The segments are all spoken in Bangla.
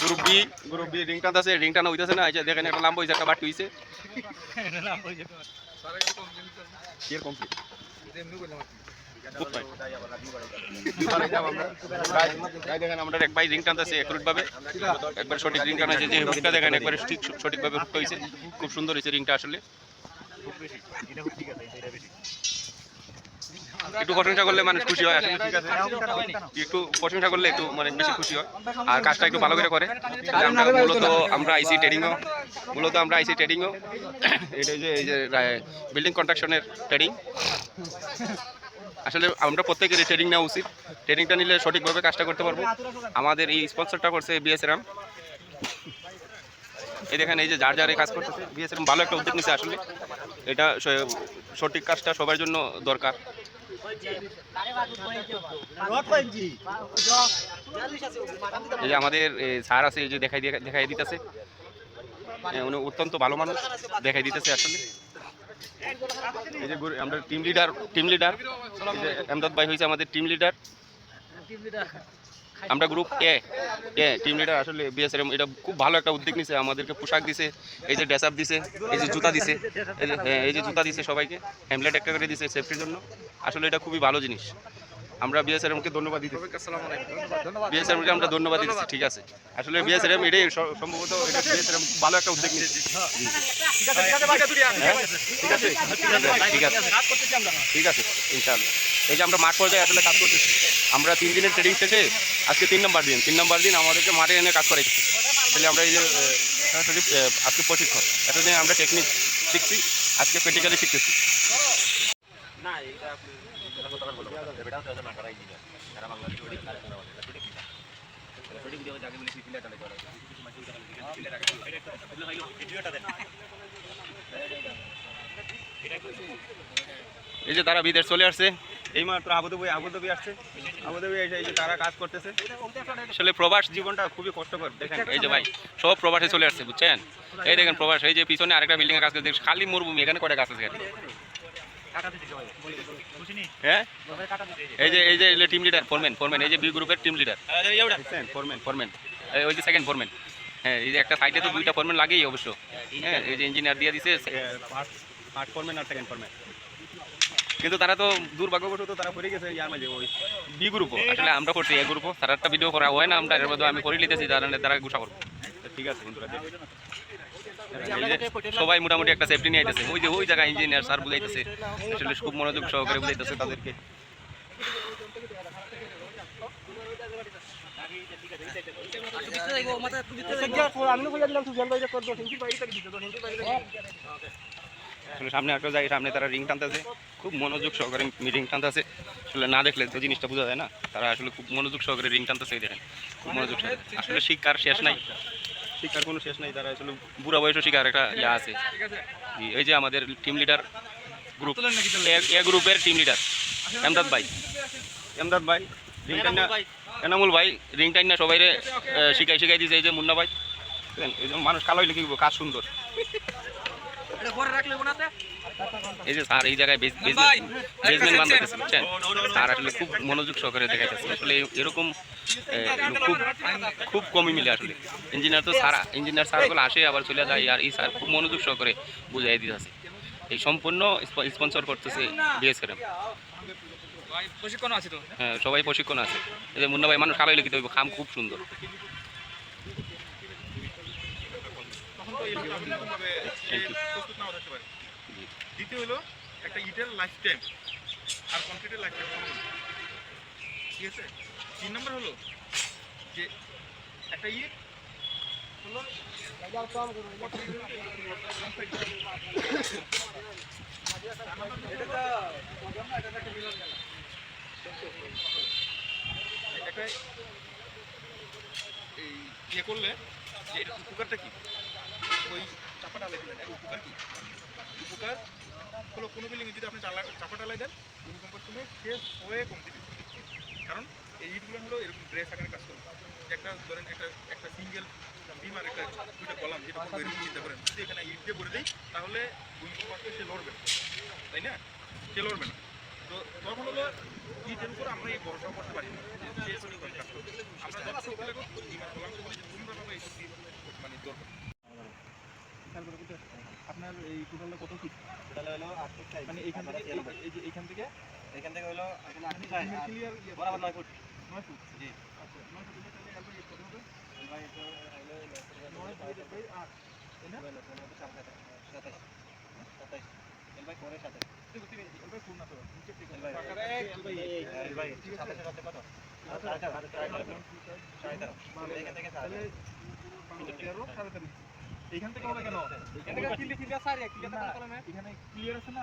Group B group B ring টানতেছে রিং টানা হইতেছে না? এই যে দেখেন একটা লাম্বা হইছে একটা বাটি হইছে কি। এর কমপ্লিট দেখেন আমরা এক ভাই রিং টানতেছে একুরেট ভাবে। একবার সঠিক রিং টানা যে হুকটা দেখেন একবার ঠিক সঠিকভাবে হুকটা হয়েছে। খুব সুন্দর হয়েছে রিংটা আসলে। একটু প্রশংসা করলে মানুষ খুশি হয়, আসলে একটু প্রশংসা করলে একটু মানে বেশি খুশি হয়। আর কাজটা একটু ভালো করে করে। আমরা মূলত আমরা আইসি ট্রেডিংও মূলত আমরা আইসি ট্রেডিংও এটা যে এই যে বিল্ডিং কন্ট্রাকশনের ট্রেডিং আসলে আমরা প্রত্যেকেরই ট্রেনিং নেওয়া উচিত। ট্রেনিংটা নিলে সঠিকভাবে কাজটা করতে পারব। আমাদের এই স্পন্সরটা করছে বিএসএরাম এই দেখেন, এই যে যার যার এই কাজ করতেছে বিএসএরাম ভালো একটা উদ্যোগ নিচ্ছে আসলে। এটা সঠিক কাজটা সবার জন্য দরকার। এই যে আমাদের স্যার আছে, এই যে দেখাই দেখাই দিতেছে। উনি অত্যন্ত ভালো মানুষ, দেখাই দিতেছে আসলে। এই যে আমরা team leader team leader Emdad ভাই হয়েছে আমাদের টিম লিডার আমরা গ্রুপ এ এ টিম লিডার আসলে বিএসএম এটা খুব ভালো একটা উদ্যোগ নিছে আমাদেরকে পোশাক দিছে এই যে ড্রেস আপ দিছে এই যে জুতা দিছে এই যে হ্যাঁ, জুতা দিছে সবাইকে হ্যামলেট একটা করে দিছে সেফটির জন্য। আসলে এটা খুবই ভালো জিনিস। আমরা বিএসআরএমকে ধন্যবাদ দিতে বিএসআরএমকে আমরা ধন্যবাদ দিচ্ছি ঠিক আছে। আসলে বিএসআরএম এটাই স- সম্ভবত এটা বিএসআরএম ভালো একটা উদ্যোগ নিয়েছে হ্যাঁ? ঠিক আছে ঠিক আছে ঠিক আছে। ইনশাআল্লাহ। এই যে আমরা মাঠ পর্যায়ে আসলে কাজ করতেছি। আমরা তিন দিনের ট্রেনিং শেষে আজকে তিন নম্বর দিন তিন নম্বর দিন আমাদেরকে মাঠে এনে কাজ করাইছে। তাহলে আমরা এই যে আজকে প্রশিক্ষণ এতদিন আমরা টেকনিক শিখছি আজকে প্র্যাকটিক্যালি শিখতেছি। এই যে তারা বিদেশ চলে আসছে। এই মাত্র আবুধাবি আবুধাবি আসছে। আবুধাবি এই যে এই যে তারা কাজ করতেছে। আসলে প্রবাস জীবনটা খুবই কষ্টকর দেখেন। এই যে ভাই সব প্রবাসে চলে আসছে বুঝছেন? এই দেখেন প্রবাস এই যে পিছনে আরেকটা বিল্ডিং এর কাজ করতে খালি মরুভূমি এখানে কটা গাছ আছে? হ্যাঁ? এই যে এই যে টিম লিডার ফোরম্যান ফোরম্যান এই যে বি গ্রুপের টিম লিডার ফোরম্যান ফোরম্যান ওই যে সেকেন্ড ফোরম্যান হ্যাঁ এই যে একটা সাইডে তো দুইটা ফোরম্যান লাগেই অবশ্য। হ্যাঁ এই যে ইঞ্জিনিয়ার দিয়ে দিছে ফার্স্ট ফোরম্যান আর সেকেন্ড ফোরম্যান কিন্তু তারা তো দুর্ভাগ্যবশত তারা করে গেছে ইয়ার মাঝে ওই বি গ্রুপও আসলে আমরা করছি এ। গ্রুপও তারা একটা ভিডিও করা হয় না আমরা এর মধ্যে আমি করে নিতেছি তারা তারা গুছা করব। ঠিক আছে বন্ধুরা সবাই মোটামুটি একটা সেফটি নিয়ে আইতেছে। ওই যে ওই জায়গায় ইঞ্জিনিয়ার স্যার বুঝাইতেছে। আসলে খুব মনোযোগ সহকারে বুঝাইতেছে তাদেরকে। আসলে সামনে একটা জায়গায় সামনে তারা রিং টানতেছে। খুব মনোযোগ সহকারে রিং টানতেছে। আসলে না দেখলে তো জিনিসটা বোঝা যায় না। তারা আসলে খুব মনোযোগ সহকারে রিং টানতেছে দেখেন। খুব মনোযোগ সহকারে। আসলে শিক্ষার শেষ নাই। শিক্ষার কোনো শেষ নাই। তারা আসলে বুড়া বয়সও শিক্ষার একটা ইয়া আছে। এই যে আমাদের টিম লিডার গ্রুপ এ গ্রুপের টিম লিডার এমদাদ ভাই। এমদাদ ভাই এনামুল ভাই। রিং টাইনা সবাই শিখাই শিখাই দিয়েছে এই যে মুন্না ভাই। এই মানুষ কালো হইলে কি কাজ সুন্দর। এই যে স্যার এই জায়গায় বেসমেন্ট বানাতেছে বুঝছেন? স্যার আসলে খুব মনোযোগ সহকারে দেখাইতেছে। আসলে এরকম খুব খুব কমই মিলে আসলে। ইঞ্জিনিয়ার তো স্যার ইঞ্জিনিয়ার স্যারগুলো আসে আবার চলে যায় আর এই স্যার খুব মনোযোগ সহকারে বুঝাই দিতেছে। এই সম্পূর্ণ স্পন্সর করতেছে বিএসএম প্রশিক্ষণ আছে তো? হ্যাঁ সবাই প্রশিক্ষণ আছে। এই যে মুন্না ভাই মানুষ কালো লিখিত খাম খুব সুন্দর। দ্বিতীয় হলো একটা ইটের লাইফ টাইম আর কনক্রিটের লাইফ টাইম ঠিক আছে? তিন নম্বর হলো যে একটা ইট হলো এই ইয়ে করলে যে এটা কি? ওই চাপা ডালাই দিলেন। এর উপকার কি? উপকার হলো কোনো বিল্ডিং যদি আপনি চাপা ডালাই দেন ভূমিকম্পের সময় শেষ হয়ে কমতে দিবে কারণ এই ইটগুলো হলো এরকম ড্রেস আকারে কাজ করবে একটা ধরেন একটা একটা সিঙ্গেল বিম আর একটা দুইটা কলাম, যেটা এরকম চিন্তা করেন। যদি এখানে ইট দিয়ে করে দিই, তাহলে ভূমিকম্প আসলে সে লড়বে তাই না? সে লড়বে না। তো তখন হলো ডিটেল করে আমরা এই ভরসা করতে পারি না। আমরা যত ইমান বলাম মানে আপনার এই টোটালটা কত ফিট তাহলে হলো আট ফুট মানে এখান থেকে এই- এই যে এখান থেকে? এখান থেকে হলো আসলে আট ফুট সাইজ আর ক্লিয়ার বরাবর নয় ফুট নয় ফুট জি। আচ্ছা নয় ফুট তাহলে এরপর এই কত হবে? ভাই তো হলো নয় ডিভাইডেড বাই আট। তাই না? সাতাশ। সাতাশ। এল ভাই সাতাশ। ঠিক আছে এল বাই ফুল না তো নিচে ঠিক এল ভাই আছে এল বাই এল ভাই সাতাশের মধ্যে কত? সাড়ে তেরো। সাড়ে তেরো। এখান থেকে সাড়ে তেরো। সাড়ে তেরো। এখান থেকে হবে কেন এখান ক্লিয়ার ক্লিয়ার সারি ক্লিয়ার এখানে ক্লিয়ার আছে না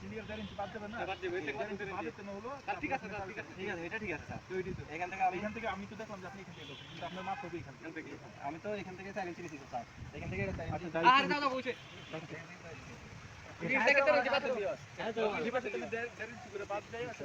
ক্লিয়ার দেড় বাদ দেবে না বাদ দেবে, এটা দেড় বাদ দিতে না হলো ঠিক আছে ঠিক আছে ঠিক আছে এটা ঠিক আছে তো ওইটাই তো। এখান থেকে আমি এখান থেকে আমি তো দেখলাম যে আপনি এখান থেকে কিন্তু আপনার মাপ হবে এখান থেকে আমি তো এখান থেকে ইঞ্চি নিয়েছি স্যার এখান থেকে আচ্ছা, যাই আর দাও দাও বসে এখান থেকে তো রয়েছে বাদ দিও। ডিভাইসে তাহলে দেড়- দেড় ইঞ্চি করে বাদ দেয়, আচ্ছা,